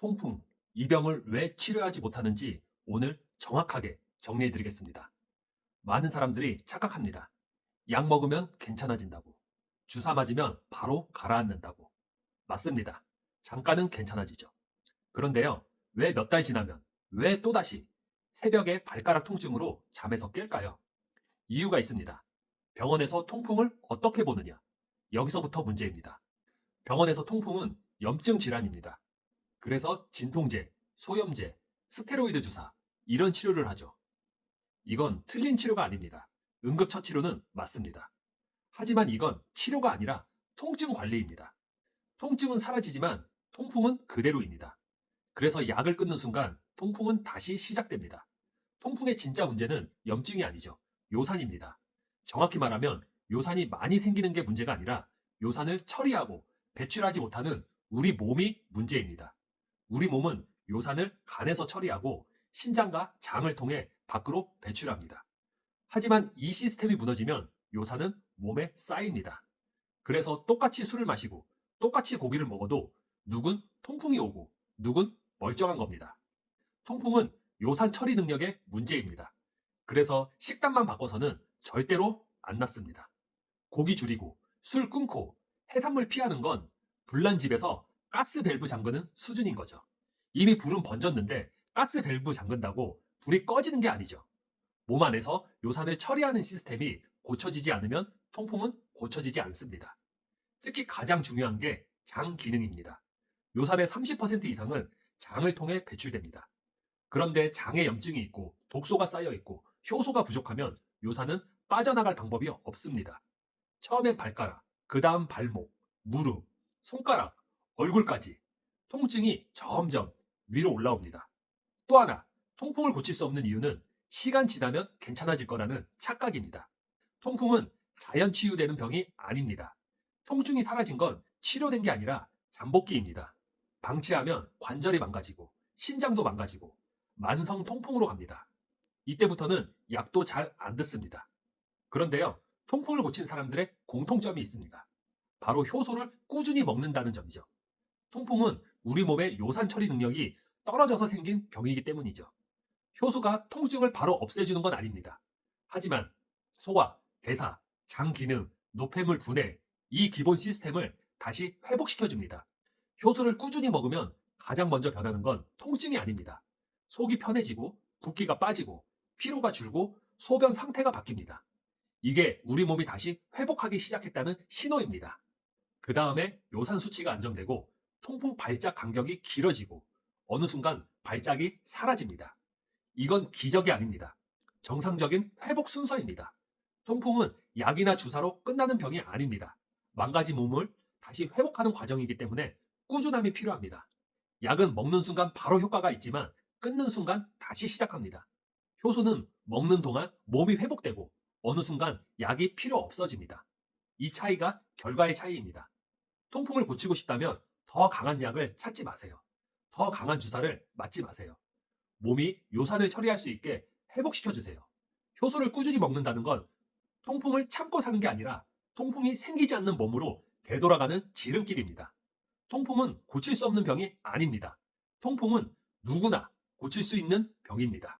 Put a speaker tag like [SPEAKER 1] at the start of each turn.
[SPEAKER 1] 통풍, 이 병을 왜 치료하지 못하는지 오늘 정확하게 정리해 드리겠습니다. 많은 사람들이 착각합니다. 약 먹으면 괜찮아진다고. 주사 맞으면 바로 가라앉는다고. 맞습니다. 잠깐은 괜찮아지죠. 그런데요, 왜 몇 달 지나면, 왜 또다시 새벽에 발가락 통증으로 잠에서 깰까요? 이유가 있습니다. 병원에서 통풍을 어떻게 보느냐? 여기서부터 문제입니다. 병원에서 통풍은 염증 질환입니다. 그래서 진통제, 소염제, 스테로이드 주사, 이런 치료를 하죠. 이건 틀린 치료가 아닙니다. 응급처치료는 맞습니다. 하지만 이건 치료가 아니라 통증 관리입니다. 통증은 사라지지만 통풍은 그대로입니다. 그래서 약을 끊는 순간 통풍은 다시 시작됩니다. 통풍의 진짜 문제는 염증이 아니죠. 요산입니다. 정확히 말하면 요산이 많이 생기는 게 문제가 아니라 요산을 처리하고 배출하지 못하는 우리 몸이 문제입니다. 우리 몸은 요산을 간에서 처리하고 신장과 장을 통해 밖으로 배출합니다. 하지만 이 시스템이 무너지면 요산은 몸에 쌓입니다. 그래서 똑같이 술을 마시고 똑같이 고기를 먹어도 누군 통풍이 오고 누군 멀쩡한 겁니다. 통풍은 요산 처리 능력의 문제입니다. 그래서 식단만 바꿔서는 절대로 안 낫습니다. 고기 줄이고 술 끊고 해산물 피하는 건 불난 집에서 가스 밸브 잠그는 수준인 거죠. 이미 불은 번졌는데 가스 밸브 잠근다고 불이 꺼지는 게 아니죠. 몸 안에서 요산을 처리하는 시스템이 고쳐지지 않으면 통풍은 고쳐지지 않습니다. 특히 가장 중요한 게 장 기능입니다. 요산의 30% 이상은 장을 통해 배출됩니다. 그런데 장에 염증이 있고 독소가 쌓여 있고 효소가 부족하면 요산은 빠져나갈 방법이 없습니다. 처음엔 발가락, 그 다음 발목, 무릎, 손가락, 얼굴까지 통증이 점점 위로 올라옵니다. 또 하나, 통풍을 고칠 수 없는 이유는 시간 지나면 괜찮아질 거라는 착각입니다. 통풍은 자연 치유되는 병이 아닙니다. 통증이 사라진 건 치료된 게 아니라 잠복기입니다. 방치하면 관절이 망가지고 신장도 망가지고 만성 통풍으로 갑니다. 이때부터는 약도 잘 안 듣습니다. 그런데요, 통풍을 고친 사람들의 공통점이 있습니다. 바로 효소를 꾸준히 먹는다는 점이죠. 통풍은 우리 몸의 요산 처리 능력이 떨어져서 생긴 병이기 때문이죠. 효소가 통증을 바로 없애주는 건 아닙니다. 하지만 소화, 대사, 장 기능, 노폐물 분해, 이 기본 시스템을 다시 회복시켜줍니다. 효소를 꾸준히 먹으면 가장 먼저 변하는 건 통증이 아닙니다. 속이 편해지고 붓기가 빠지고 피로가 줄고 소변 상태가 바뀝니다. 이게 우리 몸이 다시 회복하기 시작했다는 신호입니다. 그 다음에 요산 수치가 안정되고 통풍 발작 간격이 길어지고 어느 순간 발작이 사라집니다. 이건 기적이 아닙니다. 정상적인 회복 순서입니다. 통풍은 약이나 주사로 끝나는 병이 아닙니다. 망가진 몸을 다시 회복하는 과정이기 때문에 꾸준함이 필요합니다. 약은 먹는 순간 바로 효과가 있지만 끊는 순간 다시 시작합니다. 효소는 먹는 동안 몸이 회복되고 어느 순간 약이 필요 없어집니다. 이 차이가 결과의 차이입니다. 통풍을 고치고 싶다면 더 강한 약을 찾지 마세요. 더 강한 주사를 맞지 마세요. 몸이 요산을 처리할 수 있게 회복시켜 주세요. 효소를 꾸준히 먹는다는 건 통풍을 참고 사는 게 아니라 통풍이 생기지 않는 몸으로 되돌아가는 지름길입니다. 통풍은 고칠 수 없는 병이 아닙니다. 통풍은 누구나 고칠 수 있는 병입니다.